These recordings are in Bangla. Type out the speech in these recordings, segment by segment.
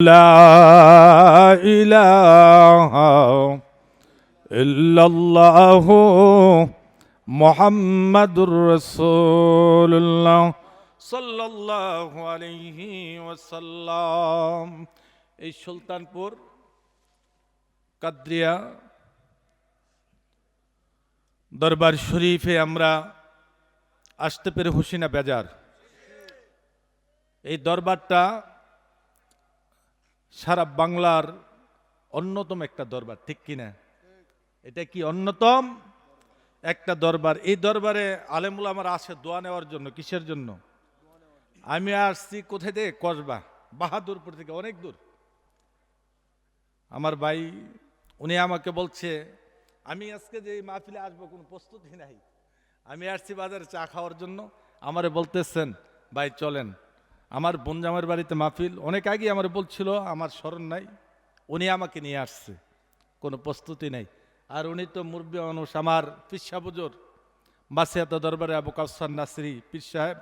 لا إله إلا الله محمد رسول الله صلى الله عليه وسلم এই সুলতানপুর কাদ্রিয়া দরবার শরীফে আমরা আসতে পেরে হুসিনা বেজার এই দরবারটা সারা বাংলার অন্যতম একটা দরবার, ঠিক কিনা? এটা কি অন্যতম? একটা দরবার। এই দরবারে আলেমুল আমার আসে দোয়া নেওয়ার জন্য, কিসের জন্য? আমি আসছি কোথায় থেকে? কসবা, বাহাদুরপুর থেকে, অনেক দূর। আমার ভাই, উনি আমাকে বলছে, আমি আজকে যে মাহফিলে আসব, কোনো প্রস্তুতি নাই। আমি আসছি বাজারে চা খাওয়ার জন্য। আমারে বলতেছেন, ভাই, চলেন। আমার বনজামের বাড়িতে মাহফিল। অনেক আগে আমার বলছিল, আমার স্মরণ নাই। উনি আমাকে নিয়ে আসছে। কোনো প্রস্তুতি নেই। আর উনি তো মুরব্বী মানুষ, আমার পিসা বুজুর বাসিয়াত দরবারে আবু কাউসার নাসরি পীর সাহেব।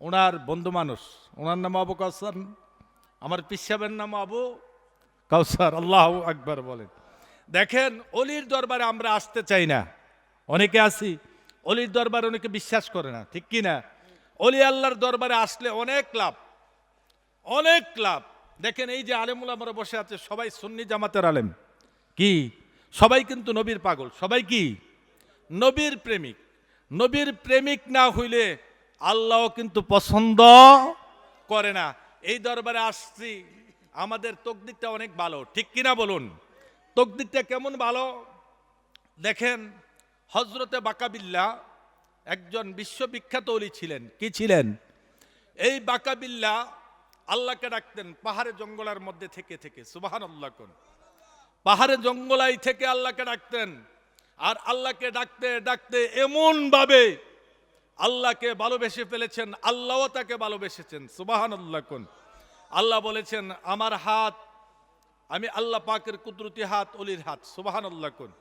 ওনার বন্ধু মানুষ। ওনার নাম আবু কাউসার, আমার পীর সাহেবের নাম আবু কাউসার, আল্লাহ আকবার বলেন দেখেন, অলির দরবারে আমরা আসতে চাই না। অনেকে আসি অলির দরবারে অনেকে বিশ্বাস করে না, ঠিক কি না অলি আল্লাহর দরবারে আসলে অনেক লাভ অনেক লাভ। দেখেন এই যে আলেমুল আমরা বসে আছে, সবাই সুন্নি জামাতের আলেম। কি? সবাই কিন্তু নবীর পাগল। সবাই কি? নবীর প্রেমিক। নবীর প্রেমিক না হইলে আল্লাহ কিন্তু পছন্দ করে না। এই দরবারে আসছি, আমাদের তকদিরটা অনেক ভালো। ঠিক কিনা বলুন? তকদিরটা কেমন ভালো? দেখেন হজরতে বাকাবিল্লা একজন বিশ্ববিখ্যাত অলি ছিলেন। কি ছিলেন? এই বাকাবিল্লা আল্লাহকে ডাকতেন, পাহাড়ে জঙ্গলের মধ্যে থেকে থেকে সুবাহান আল্লাহ কোন। পাহাড়ে জঙ্গলাই থেকে আল্লাহকে ডাকতেন, আর আল্লাহকে ডাকতে ডাকতে এমন ভাবে আল্লাহকে ভালোবেসে ফেলেছেন, আল্লাহও তাকে ভালোবেসেছেন সুবাহান আল্লাহ কোন। আল্লাহ বলেছেন, আমার হাত, আমি আল্লাহ পাকের কুদরতি হাত, অলির হাত সুবাহান আল্লাহ কোন।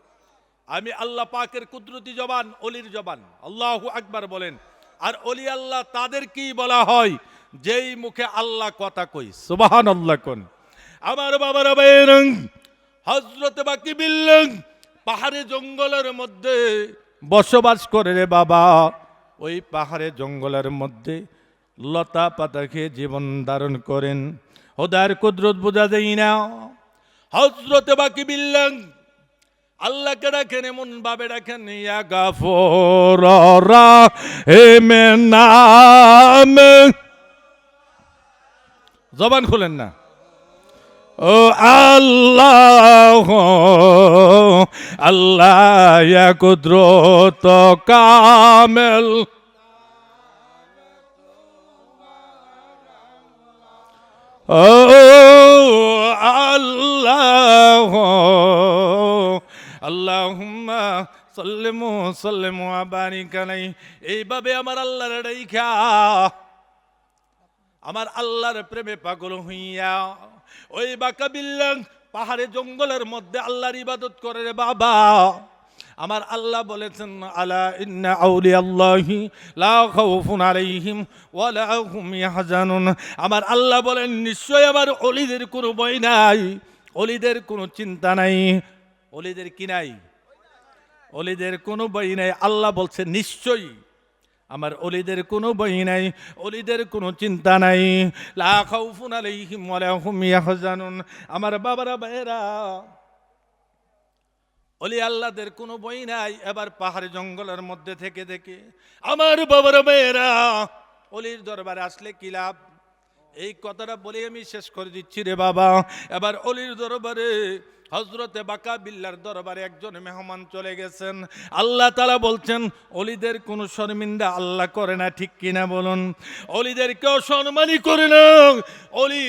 আমি আল্লাহ পাকের কুদরতি জবান, অলির জবান। আল্লাহ আকবার বলেন। আর অলি আল্লাহ তাদের কি বলা হয়? যেই মুখে আল্লাহ কথা কই। সুবাহান আল্লাহ কোন। আমার বাবার বাইরং হজরত বাকি বিল্লং, পাহাড়ে জঙ্গলের মধ্যে বসবাস করে রে বাবা। ওই পাহাড়ে জঙ্গলের মধ্যে লতা পাতা খেয়ে জীবন ধারণ করেন। ওদার কুদরত বোঝা যায় না। হজরত বাকি বিল্লং আল্লাহকে রাখেন, এমন ভাবে রাখেন, ইয়া গাফর হেমে নাম। জবান খুলেন না। ও আল্লাহ আল্লাহ ইয়া কুদরত কামেল। ও সাল্লিমু সাল্লিমু আবারিক আলাই এইভাবে আমার আল্লাহর রেখা আমার আল্লাহর প্রেমে পাগল হইয়া, ওই বাঁকা বিল্লাং পাহাড়ে জঙ্গলের মধ্যে আল্লাহর ইবাদত করে রে বাবা। আমার আল্লাহ বলেছেন, আলা ইন্না আউলি আল্লাহি লা খাউফুন আলাইহিম ওয়ালা হুম ইয়াহজানুন। আমার আল্লাহ বলেন নিশ্চয় আমার অলিদের কোনো ভয় নাই, অলিদের কোনো চিন্তা নাই। অলিদের কি নাই? অলিদের কোনো বই নাই। আল্লাহ বলছে, নিশ্চয়ই আমার অলিদের কোনো বই নাই, অলিদের কোনো চিন্তা নাই। ইয়াহজানুন। আমার বাবারা, ভাইয়েরা, অলি আল্লাহদের কোনো বই নাই, এবার পাহাড় জঙ্গলের মধ্যে থেকে থেকে আমার বাবার মেয়েরা অলির দরবারে আসলে কি লাভ? এই কথাটা বলে আমি শেষ করে দিচ্ছি রে বাবা। এবার অলির দরবারে হজরতে বাকা বিল্লার দরবারে একজন মেহমান চলে গেছেন। আল্লাহ তালা বলছেন, অলিদের কোন শর্মিন্দা আল্লাহ করে না, ঠিক কিনা বলুন? অলিদের কেউ সম্মানই করে না অলি